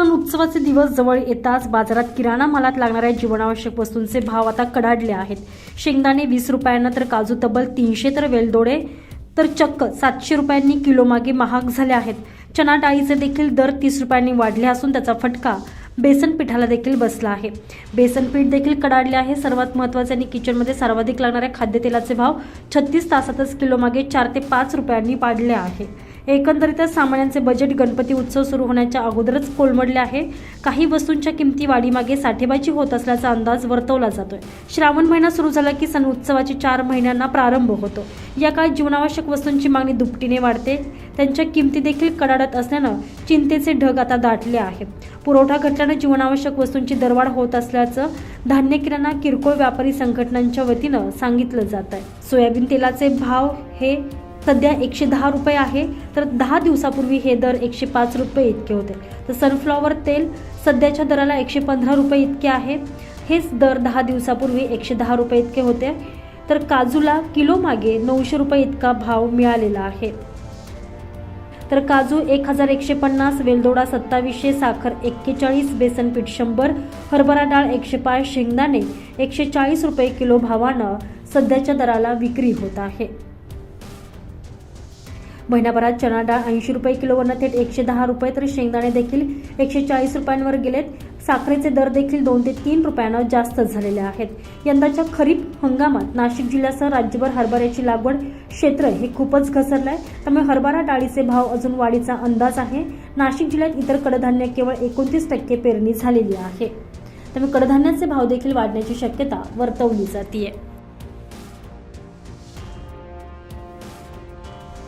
सण उत्सवाचे दिवस जवळ येताच बाजारात किराणा मालात लागणाऱ्या जीवनावश्यक वस्तूंचे भाव आता कडाडले आहेत. शेंगदाणे वीस रुपयांना तर काजू तब्बल तीनशे तर वेलदोडे तर चक्क सातशे रुपयांनी किलोमागे महाग झाले आहेत. चना डाळीचे देखील दर तीस रुपयांनी वाढले असून त्याचा फटका बेसन पिठाला देखील बसला आहे. बेसन पीठ देखील कडाडले आहे. सर्वात महत्त्वाचे आणि किचनमध्ये सर्वाधिक लागणाऱ्या खाद्यतेलाचे भाव छत्तीस तासातच किलोमागे चार ते पाच रुपयांनी वाढले आहे एकंदरीतच सामान्यांचे बजेट गणपती उत्सव सुरू होण्याच्या अगोदरच कोलमडले आहे. काही वस्तूंच्या किमती वाढीमागे साठेबाजी होत असल्याचा अंदाज वर्तवला जातोय. श्रावण महिना सुरू झाला की सण उत्सवाची चार महिन्यांना प्रारंभ होतो. या काळात जीवनावश्यक वस्तूंची मागणी दुपटीने वाढते. त्यांच्या किमती देखील कडाडत असल्यानं चिंतेचे ढग आता दाटले आहे पुरवठा घटल्यानं जीवनावश्यक वस्तूंची दरवाढ होत असल्याचं धान्य किराणा किरकोळ व्यापारी संघटनांच्या वतीनं सांगितलं जात आहे सोयाबीन तेलाचे भाव हे सध्या एकशे दहा रुपये आहे. तर दहा दिवसापूर्वी हे दर एकशे पाच रुपये इतके होते. तर सनफ्लॉवर तेल सध्याच्या दराला एकशे पंधरा रुपये इतके आहे. हेच दर दहा दिवसापूर्वी एकशे दहा रुपये इतके होते. तर काजूला किलो मागे नऊशे रुपये इतका भाव मिळालेला आहे. तर काजू एक हजार एकशे पन्नास वेलदोडा सत्तावीसशे साखर एक्केचाळीस बेसनपीठ शंभर हरभरा डाळ एकशे पाच शेंगदाणे एकशे चाळीस रुपये किलो भावानं सध्याच्या दराला विक्री होत आहे. महिन्याभरात चणा डाळ ऐंशी रुपये किलोवरनं थेट एकशे दहा रुपये तर शेंगदाणे देखील एकशे चाळीस रुपयांवर गेलेत. साखरेचे दर देखील दोन ते तीन रुपयानं जास्त झालेले आहेत. यंदाच्या खरीप हंगामात नाशिक जिल्ह्यासह राज्यभर हरभऱ्याची लागवड क्षेत्र हे खूपच घसरलं आहे त्यामुळे हरभरा डाळीचे भाव अजून वाढीचा अंदाज आहे. नाशिक जिल्ह्यात इतर कडधान्य केवळ एकोणतीस टक्के पेरणी झालेली आहे. त्यामुळे कडधान्याचे भाव देखील वाढण्याची शक्यता वर्तवली जाते